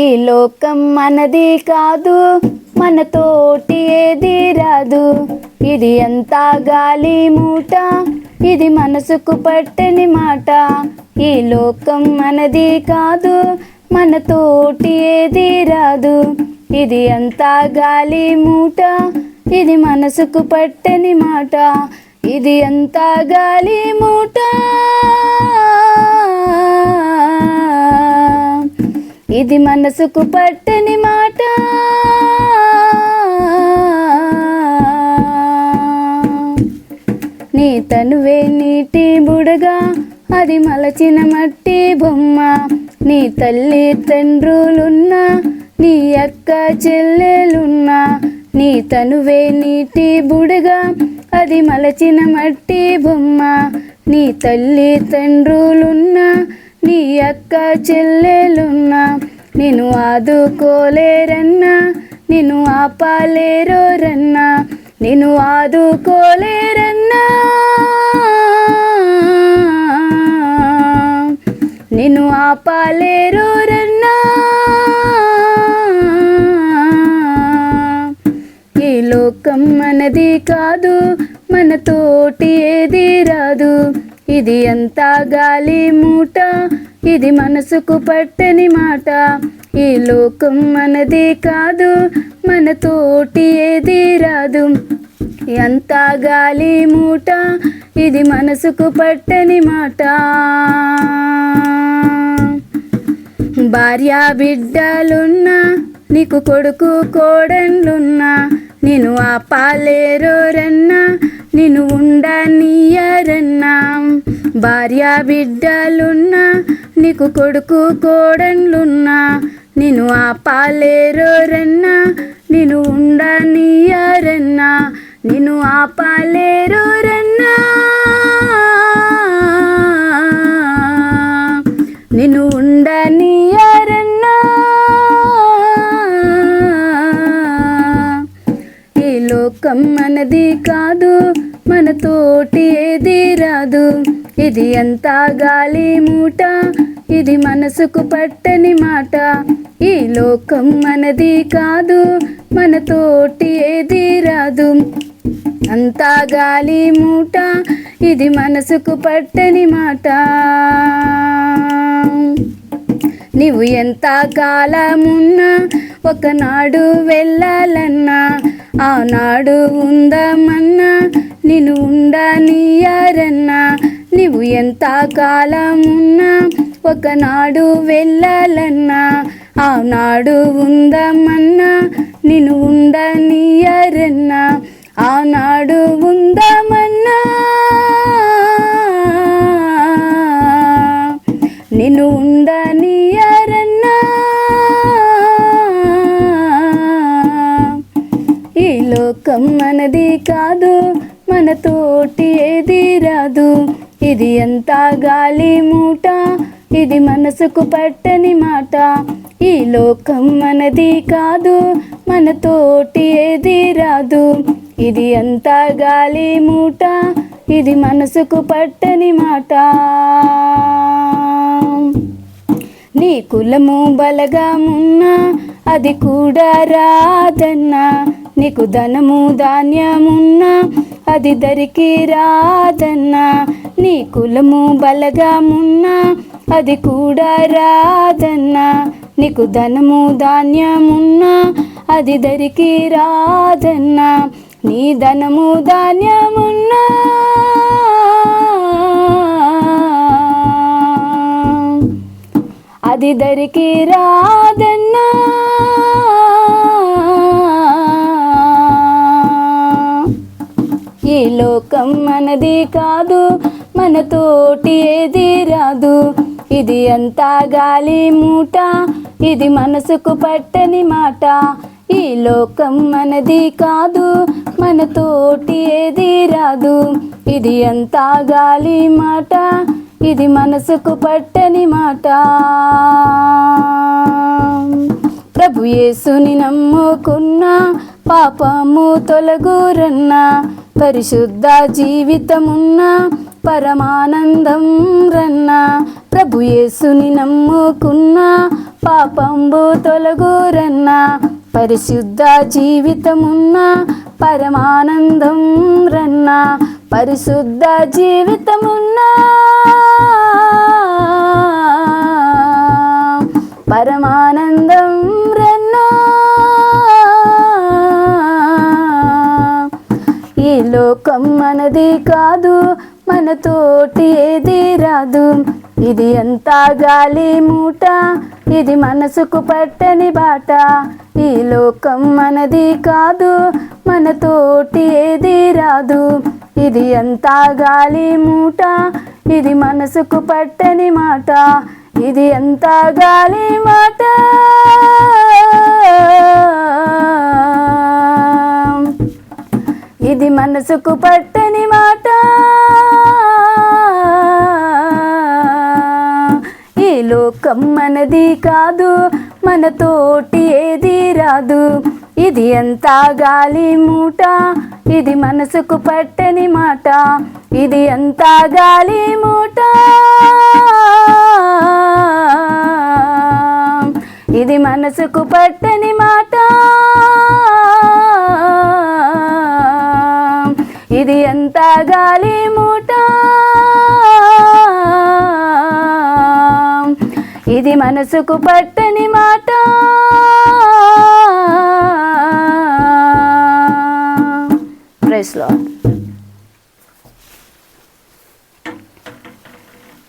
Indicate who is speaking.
Speaker 1: ఈ లోకం మనది కాదు మన తోటి ఏది రాదు. ఇది అంతా గాలి మూట ఇది మనసుకు పట్టని మాట. ఈ లోకం మనది కాదు మన తోటి ఏది రాదు. ఇది అంతా గాలి మూట ఇది మనసుకు పట్టని మాట. ఇది అంతా గాలి మూట ఇది మనసుకు పట్టని మాట. నీ తనువే నీటి బుడగా అది మలచిన మట్టి బొమ్మ. నీ తల్లి తండ్రులున్నా నీ అక్క చెల్లెలున్నా. నీ తనువే నీటి బుడగా అది మలచిన మట్టి బొమ్మ. నీ తల్లి తండ్రులున్నా నీ అక్క చెల్లెలున్నా. నేను ఆదుకోలేరన్నా నిన్ను ఆపాలేరోరన్నా నేను ఆదుకోలేరన్నా. నిన్ను ఆపాలేరోరన్నా ఈ లోకం మనది కాదు మన తోటి ఏది రాదు. ఇది అంతా గాలి మూట? ఇది మనసుకు పట్టని మాట. ఈ లోకం మనది కాదు మన తోటి ఏది రాదు. అంతా గాలి మూట? ఇది మనసుకు పట్టని మాట. భార్య బిడ్డలున్నా నీకు కొడుకు కోడన్లున్నా నేను ఆపాలేరోరన్నా నేను ఉండనీయరన్నా. భార్య బిడ్డలున్నా నీకు కొడుకు కోడన్లున్నా నేను ఆపాలేరోరన్నా నేను ఉండనియారన్నా నేను ఆపాలేరోరన్నా. నిన్ను ఉండనియారన్నా. ఈ లోకం మనది కాదు మన తోటి ఏది రాదు. ఇది అంతా గాలి మూట? ఇది మనసుకు పట్టని మాట. ఈ లోకం మనది కాదు మన తోటి ఏది రాదు. అంతా గాలి మూట ఇది మనసుకు పట్టని మాట. నీవు ఎంత కాలమున్నా ఒకనాడు వెళ్ళాలన్నా ఆనాడు ఉందామన్నా నిన్ను ఉండనీయారన్నా నీవు ఎంత కాలమున్నా ఒకనాడు వెళ్ళాలన్నా ఆనాడు ఉందామన్నా నిన్ను ఉండనియరన్నా ఆనాడు ఉందామన్నా. నిన్ను ఉండనియరన్నా. ఈ లోకం మనది కాదు మన తోటి ఏది రాదు. ఇది ఎంత గాలి మూట? ఇది మనసుకు పట్టని మాట. ఈ లోకం మనది కాదు మన తోటి ఏది రాదు. ఇది ఎంత గాలి మూట? ఇది మనసుకు పట్టని మాట. నీ కులము బలగామున్నా అది కూడా రాదన్నా. నీకు ధనము ధాన్యమున్నా అది దరికి రాదన్నా. నీ కులము బలగమున్నా అది కూడా రాదన్నా. నీకు ధనము ధాన్యమున్నా అది దరికి రాదన్నా. నీ ధనము ధాన్యమున్నా. అది దరికి రాదన్నా. లోకం మనది కాదు మన తోటి ఏది రాదు. ఇది అంతా గాలి మూట ఇది మనసుకు పట్టని మాట. ఈ లోకం మనది కాదు మన తోటి ఏది రాదు. ఇది అంతా గాలి మాట ఇది మనసుకు పట్టని మాట. ప్రభు యేసుని నమ్ముకున్నా పాపము తొలగురన్న పరిశుద్ధ జీవితమున్న పరమానందం రన్న ప్రభు యేసుని నమ్ముకున్న పాపంబు తొలగురన్న పరిశుద్ధ జీవితమున్న పరమానందం రన్న పరిశుద్ధ జీవితమున్న. పరమా లోకం మనది కాదు మనతోటి ఏది రాదు. ఇది అంతా గాలి మూట ఇది మనసుకు పట్టని బాట. ఈ లోకం మనది కాదు మనతోటి ఏది రాదు. ఇది అంతా గాలి మూట ఇది మనసుకు పట్టని మాట. ఇది అంతా గాలి మాట. ఇది మనసుకు పట్టని మాట. ఈ లోకం మనది కాదు మనతోటి ఏది రాదు. ఇది అంతా గాలి మూట ఇది మనసుకు పట్టని మాట. ఇది అంతా గాలి మూట. ఇది మనసుకు పట్టని గాలి మూట. ఇది మనసుకు పట్టని మాట. ప్రైస్లో